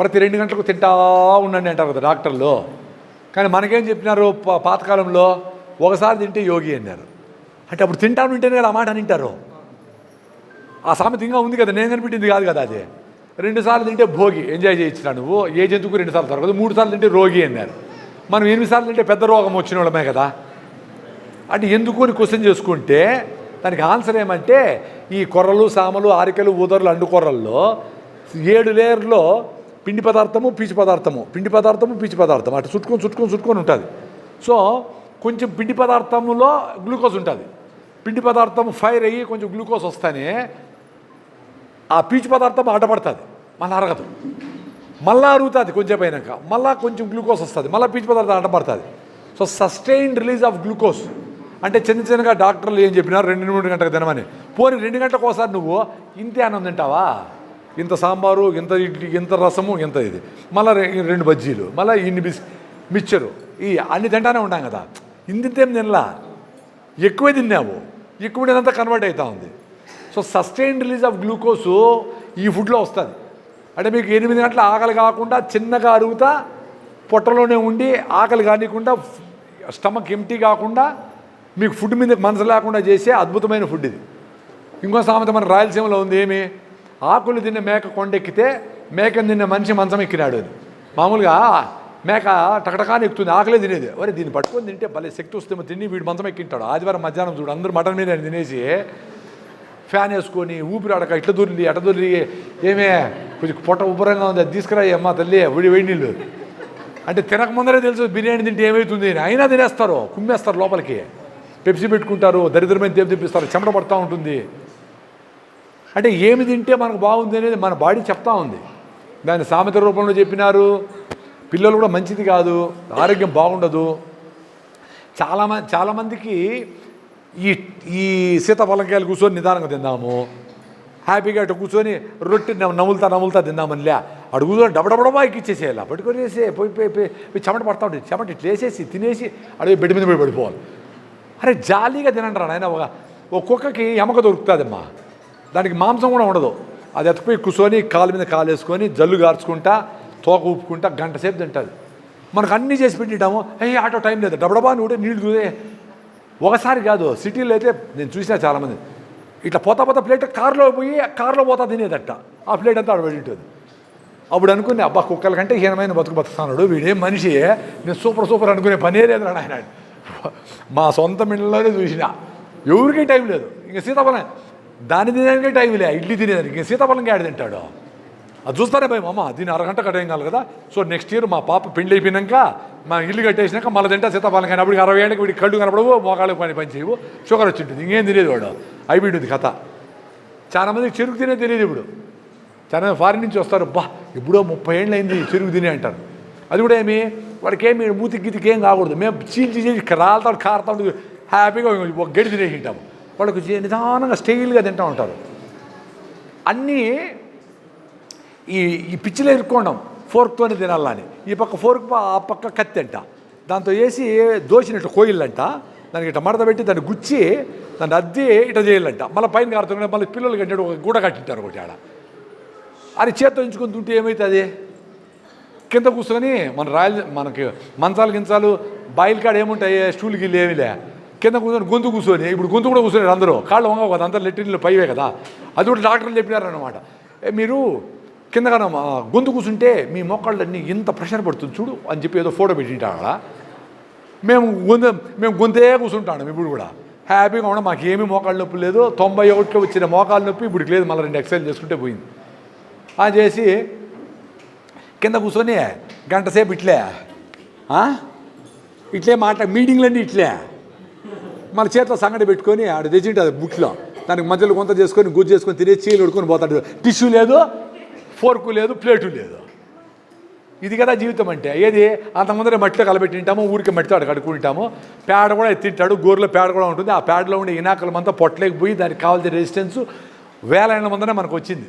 ప్రతి రెండు గంటలకు తింటా ఉండండి అంటారు కదా డాక్టర్లు. కానీ మనకేం చెప్పినారు? పాతకాలంలో ఒకసారి తింటే యోగి అన్నారు. అంటే అప్పుడు తింటాను ఉంటేనే కదా ఆ మాట అని తింటారు ఆ సామెత ఇంకా ఉంది కదా నేను కనిపెట్టింది కాదు కదా అది. రెండు సార్లు తింటే భోగి ఎంజాయ్ చేయించినా నువ్వు. ఏ జంతువుకు రెండుసార్లు దొరకదు మూడు సార్లు తింటే రోగి అన్నారు. మనం ఎనిమిది సార్లు తింటే పెద్ద రోగం వచ్చిన వాళ్ళమే కదా. అంటే ఎందుకు అని క్వశ్చన్ చేసుకుంటే దానికి ఆన్సర్ ఏమంటే ఈ కొర్రలు సామలు ఆరికలు ఊదర్లు అండుకొర్రల్లో ఏడు లేయర్లో పిండి పదార్థము పీచు పదార్థము. పిండి పదార్థము పీచు పదార్థం. అటు చుట్టుకొని చుట్టుకొని చుట్టుకొని ఉంటుంది. సో కొంచెం పిండి పదార్థములో గ్లూకోజ్ ఉంటుంది. పిండి పదార్థం ఫైర్ అయ్యి కొంచెం గ్లూకోజ్ వస్తేనే ఆ పీచు పదార్థం అడ్డపడుతుంది మళ్ళీ అరగదు. మళ్ళా అరుగుతుంది కొంచెం అయినాక. మళ్ళా కొంచెం గ్లూకోజ్ వస్తుంది. మళ్ళీ పీచు పదార్థం అడ్డపడుతుంది so sustained release of glucose అంటే చిన్న చిన్నగా డాక్టర్లు ఏం చెప్పినారు? రెండు మూడు గంటలకు తినమని. పోనీ రెండు గంటలకు ఒకసారి నువ్వు ఇంతే అన్నం తింటావా? ఇంత సాంబారు ఇంత ఇడ్లీ ఇంత రసము ఇంత ఇది. మళ్ళీ రెండు బజ్జీలు మళ్ళీ ఇన్ని బిస్ మిక్చరు ఈ అన్ని తింటానే ఉంటాం కదా. ఇంతేం తినలా? ఎక్కువే తిన్నావు. ఎక్కువ తినంతా కన్వర్ట్ అవుతా ఉంది. So sustain release of glucose ఈ ఫుడ్లో వస్తుంది. అంటే మీకు ఎనిమిది గంటల ఆకలి కాకుండా చిన్నగా అరుగుతా పొట్టలోనే ఉండి ఆకలి కానికుండా స్టమక్ ఎంటీ కాకుండా మీకు ఫుడ్ మీద మనసు లేకుండా చేసే అద్భుతమైన ఫుడ్ ఇది. ఇంకో సామెత మన రాయలసీమలో ఉంది ఏమి? ఆకులు తిన్న మేక కొండెక్కితే మేకను తిన్న మనిషి మంచం ఎక్కినాడు అది. మామూలుగా మేక టకటకాని ఎక్కుతుంది ఆకలే తినేది. మరి దీన్ని పట్టుకొని తింటే భలే శక్తి వస్తేమో తిని వీడు మంచం ఎక్కింటాడు. ఆదివారం మధ్యాహ్నం చూడు అందరూ మటన్ మీద తినేసి ఫ్యాన్ వేసుకొని ఊపిరాడక ఇట్ల దొరికి అట్ట దూరి ఏమే కొంచెం పొట్ట ఉబ్బరంగా ఉంది అది తీసుకురా అమ్మా తల్లి విడి వేడి నీళ్ళు. అంటే తినక ముందరే తెలుసు బిర్యానీ తింటే ఏమవుతుంది అయినా తినేస్తారు కుమ్మేస్తారు లోపలికి. పెప్సీ పెట్టుకుంటారు దరిద్రమైన దేపు తెప్పిస్తారు చెమట పడుతూ ఉంటుంది. అంటే ఏమి తింటే మనకు బాగుంది అనేది మన బాడీ చెప్తా ఉంది. దాన్ని సామెత రూపంలో చెప్పినారు. పిల్లలు కూడా మంచిది కాదు. ఆరోగ్యం బాగుండదు. చాలామంది చాలామందికి ఈ ఈ సీతాఫలంకాయలు కూర్చొని నిదానంగా తిందాము. హ్యాపీగా అటు కూర్చొని రొట్టె నములుతా నములుతా తిందామని లే అటు కూర్చొని డబడబడబా ఎక్కిచ్చేసేయాలి? పట్టుకొని వేసే పోయి పోయి చెమట పడతా ఉంటుంది. చెమట ఇట్లా వేసేసి తినేసి అడిగి బెడ్ మీద పోయి పడిపోవాలి. అరే జాలీగా తినంటారా నాయన ఒక ఒక కుక్కకి ఎమక దొరుకుతుందమ్మా. దానికి మాంసం కూడా ఉండదు. అది ఎత్తుకుపోయి కూర్చొని కాలు మీద కాలు వేసుకొని జల్లు గార్చుకుంటా తోక ఊపుకుంటా గంట సేపు తింటుంది. మనకు అన్నీ చేసి పెట్టిటాము. ఏ ఆటో టైం లేదు. డబడబా నువ్వు నీళ్ళు చూసే ఒకసారి కాదు సిటీలో అయితే నేను చూసినా చాలామంది. ఇట్లా పోతా పోతా ప్లేట్ కారులో పోయి కారులో పోతా తినేదట. ఆ ప్లేట్ అంతా ఆడ ఉంటుంది అప్పుడు అనుకునే అబ్బా కుక్కల కంటే హీనమైన బతుకు బతుకుతున్నాడు వీడేం మనిషి? నేను సూపర్ సూపర్ అనుకునే పనే లేదు ఆయన మా సొంత మిళ్ళలోనే చూసిన. ఎవరికీ టైం లేదు. ఇంకా సీతాఫలం దాన్ని తినడానికి టైం లే ఇడ్లీ తినేదానికి. సీతాఫలం గాడి తింటాడు. అది చూస్తారే భయం అమ్మ దీన్ని అరగంట కట్టేయం కాదు కదా. సో నెక్స్ట్ ఇయర్ మా పాప పెండ్లి అయిపోయినాక మా ఇల్లు కట్టేసినాక మళ్ళీ తింటా సీతాఫలం కానీ. అప్పుడు అరవై ఏళ్ళకి వీడికి కళ్ళు కనపడవు మోకాళ్ళకి పని పని చేయవు. షుగర్ వచ్చి ఉంటుంది ఇంకేం తినేది వాడు? అయిపోయింది కథ. చాలామందికి చెరుకు తినే తెలియదు ఇప్పుడు. చాలా మంది ఫారిన్ నుంచి వస్తారు. బా ఎప్పుడో ముప్పై ఏళ్ళు అయింది చెరుకు తినే అంటారు. అది కూడా ఏమి? వాడికి ఏమి? మూతికి గీతికి ఏం కాకూడదు. మేము చీల్చి చీల్చి రాలుతాడు కారుతాడు హ్యాపీగా ఒక గడి తినేసి ఉంటాము వాళ్ళకి నిదానంగా స్టైల్గా తింటూ ఉంటారు. అన్నీ ఈ ఈ పిచ్చిలో ఇరుక్కోవడం ఫోర్క్తోనే తినాలని. ఈ పక్క ఫోర్క్ ఆ పక్క కత్తి అంట. దాంతో వేసి దోసినట్టు కోయిల్లంట. దానికి ఇట్లా మడత పెట్టి దాన్ని గుచ్చి దాన్ని అద్ది ఇట చేయాలంట. మళ్ళీ పైన కారుతుంటే మళ్ళీ పిల్లలు కట్టాడు ఒక గూడ కట్టింటారు ఒకటి ఆడ. అది చేత్తో ఉంచుకొని తింటే ఏమవుతుంది కింద కూర్చొని మన రాయల్ మనకి మంచాలు గించాలు బాయిల్ కాడ ఏముంటాయి? స్టూల్ గిల్లు ఏమిలే కింద కూర్చొని గొంతు కూర్చొని ఇప్పుడు గొంతు కూడా కూర్చొని అందరూ. కాళ్ళు వంగవు కదా అందరూ లెట్రిన్లు పైవే కదా. అది కూడా డాక్టర్లు చెప్పినారనమాట ఏ మీరు కింద గొంతు కూర్చుంటే మీ మోకాళ్ళన్నీ ఇంత ప్రెషర్ పడుతుంది చూడు అని చెప్పి ఏదో ఫోటో పెట్టింటాడా? మేము గొంతు మేము గొంతే కూర్చుంటాను ఇప్పుడు కూడా. హ్యాపీగా ఉండడం మాకు మోకాళ్ళ నొప్పి లేదు. తొంభై ఒకటిలో వచ్చిన మోకాళ్ళ నొప్పి ఇప్పుడు లేదు మళ్ళీ రెండు ఎక్సర్సైజ్ చేసుకుంటే పోయింది. ఆ చేసి కింద కూర్చొని గంట సేపు ఇట్లే ఇట్లే మాట్లా మీటింగ్లన్నీ ఇట్లే. మన చేతిలో సంగటి పెట్టుకొని ఆడ తెచ్చింటుంది బుక్లో. దానికి మధ్యలో కొంత చేసుకొని గుజ్జు చేసుకొని తినే చీలు పెట్టుకొని పోతాడు. టిష్యూ లేదు ఫోర్కు లేదు ప్లేటు లేదు. ఇది కదా జీవితం అంటే. ఏది? అంత ముందరే మట్టిలో కలబెట్టి తింటాము ఊరికి మట్టితో అక్కడ కడుక్కుంటాము. పేడ కూడా తింటాడు గోరులో పేడ కూడా ఉంటుంది. ఆ పేడలో ఉండే ఇనాకలం అంతా పొట్టలేకి పోయి దానికి కావాల్సిన రెసిస్టెన్స్ వేల ఏళ్ళ ముందరే మనకు వచ్చింది.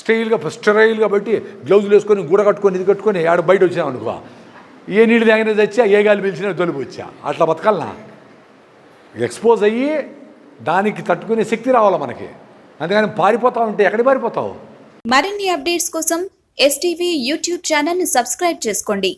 స్టైల్గా స్టరైల్గా బట్టి గ్లౌజులు వేసుకొని గూడ కట్టుకొని ఇది కట్టుకొని ఆడ బయట వచ్చాం అనుకో. ఏ నీళ్ళు తాగినా తెచ్చా ఏ గాలి పిలిచినా తొలిపి వచ్చా అట్లా బతకాలనా? ఎక్స్పోజ్ అయ్యి దానికి తట్టుకునే శక్తి రావాలి మనకి? అందుకని పారిపోతా ఉంటే ఎక్కడ పారిపోతావు? మరిన్ని అప్డేట్స్ కోసం ఎస్టీవీ యూట్యూబ్ ఛానల్ని సబ్స్క్రైబ్ చేసుకోండి.